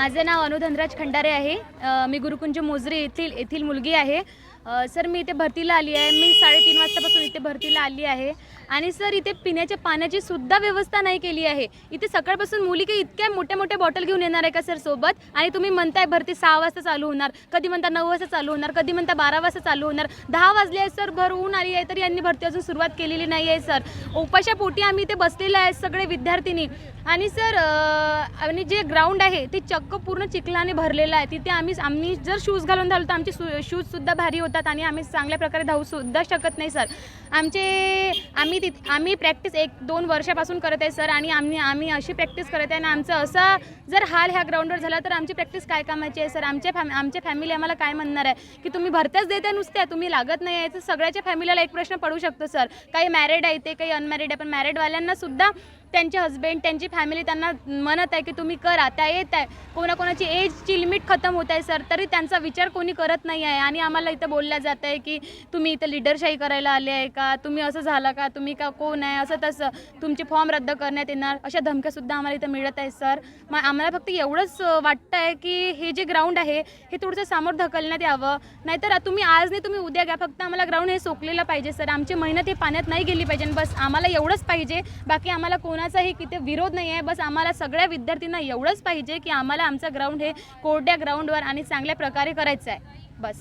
माझं नाव अनुधनराज खंडारे आहे. मी गुरुकुंज मोजरी येथील येथील मुलगी आहे. सर मी इथे भरतीला आली आहे. मी साडेतीन वाजतापासून इथे भरतीला आली आहे. आणि सर इथे पिण्याच्या पाण्याची सुद्धा व्यवस्था नाही केली आहे. इथे सकाळपासून मुली काही इतक्या मोठ्या मोठ्या बॉटल घेऊन येणार आहे का सर सोबत? आणि तुम्ही म्हणताय भरती सहा वाजता चालू होणार. कधी म्हणता नऊ वाजता चालू होणार? कधी म्हणता बारा वाजता चालू होणार? दहा वाजले आहे सर भर ऊन आली आहे तरी यांनी भरती अजून सुरुवात केलेली नाही आहे सर. उपाशा पोटी आम्ही इथे बसलेलं आहे सगळे विद्यार्थिनी. आणि सर आणि जे ग्राउंड आहे ते चक चक्क पूर्ण चिखलाने भरलेलं आहे. तिथे आम्ही आम्ही जर शूज घालून धावलो तर आमचे शूजसुद्धा भारी होतात आणि आम्ही चांगल्या प्रकारे धावूसुद्धा शकत नाही सर आमचे आम्ही तिथ आम्ही प्रॅक्टिस एक दोन वर्षापासून करत आहे सर आणि आम्ही आम्ही अशी प्रॅक्टिस करत आहे आणि आमचं असा जर हाल ह्या ग्राउंडवर झाला तर आमची प्रॅक्टिस काय कामाची आहे सर आमच्या फॅम आमच्या फॅमिली आम्हाला काय म्हणणार आहे? की तुम्ही भरत्याच देता नुसत्या तुम्ही लागत नाही आहे. तर सगळ्याच्या फॅमिलीला एक प्रश्न पडू शकतो सर काही मॅरिड आहे ते काही अनमॅरिड आहे पण मॅरिडवाल्यांना सुद्धा त्यांचे हस्बंड त्यांची फॅमिली त्यांना म्हणत आहे की तुम्ही करा. त्या येत आहे. कोणाकोणाची एजची लिमिट खतम होत आहे सर तरी त्यांचा विचार कोणी करत नाही आहे. आणि आम्हाला इथं बोलल्या जात आहे की तुम्ही इथं लिडरशाही करायला आले आहे का? तुम्ही असं झालं का? तुम्ही का कोण आहे? असं तसं. तुमचे फॉर्म रद्द करण्यात येणार. अशा धमक्यासुद्धा आम्हाला इथं मिळत आहे सर मग आम्हाला फक्त एवढंच वाटतं आहे की हे जे ग्राउंड आहे हे थोडंसं समोर ढकलण्यात यावं. नाहीतर तुम्ही आज नाही तुम्ही उद्या घ्या. फक्त आम्हाला ग्राउंड हे सोकलेलं पाहिजे सर आमची मेहनत हे पाण्यात नाही गेली पाहिजे. बस आम्हाला एवढंच पाहिजे. बाकी आम्हाला कोण कोणाचाही किती विरोध नाही आहे. बस आम्हाला सगळ्या विद्यार्थ्यांना एवढंच पाहिजे की आम्हाला आमचं ग्राउंड हे कोरड्या ग्राउंडवर आणि चांगल्या प्रकारे करायचं आहे. बस.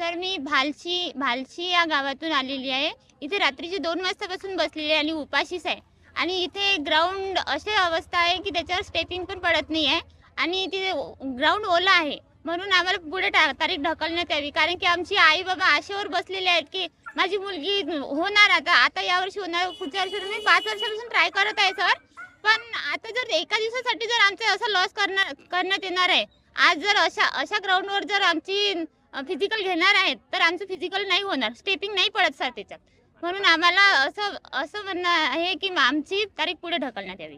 सर मी भालशी भालशी या गावातून आलेली आहे. इथे रात्रीचे दोन वाजतापासून बसलेली आहे आणि उपाशीच आहे. आणि इथे ग्राउंड अशी अवस्था आहे की त्याच्यावर स्टेपिंग पण पडत नाही आहे आणि तिथे ग्राउंड ओला आहे. म्हणून आम्हाला पुढे टा तारीख ढकलण्यात यावी. कारण की आमची आई बाबा आशेवर बसलेले आहेत की माझी मुलगी होणार आता. आता यावर्षी होणार पुढच्या वर्षी मी पाच वर्षापासून ट्राय करत आहे सर पण आता जर एका दिवसासाठी जर आमचं असं लॉस करणार करण्यात येणार आहे आज जर अशा अशा ग्राउंडवर जर आमची फिजिकल घेणार आहेत तर आमचं फिजिकल नाही होणार. स्टेपिंग नाही पडत सर त्याच्यात. म्हणून आम्हाला असं असं म्हणणं आहे की आमची तारीख पुढे ढकलण्यात यावी.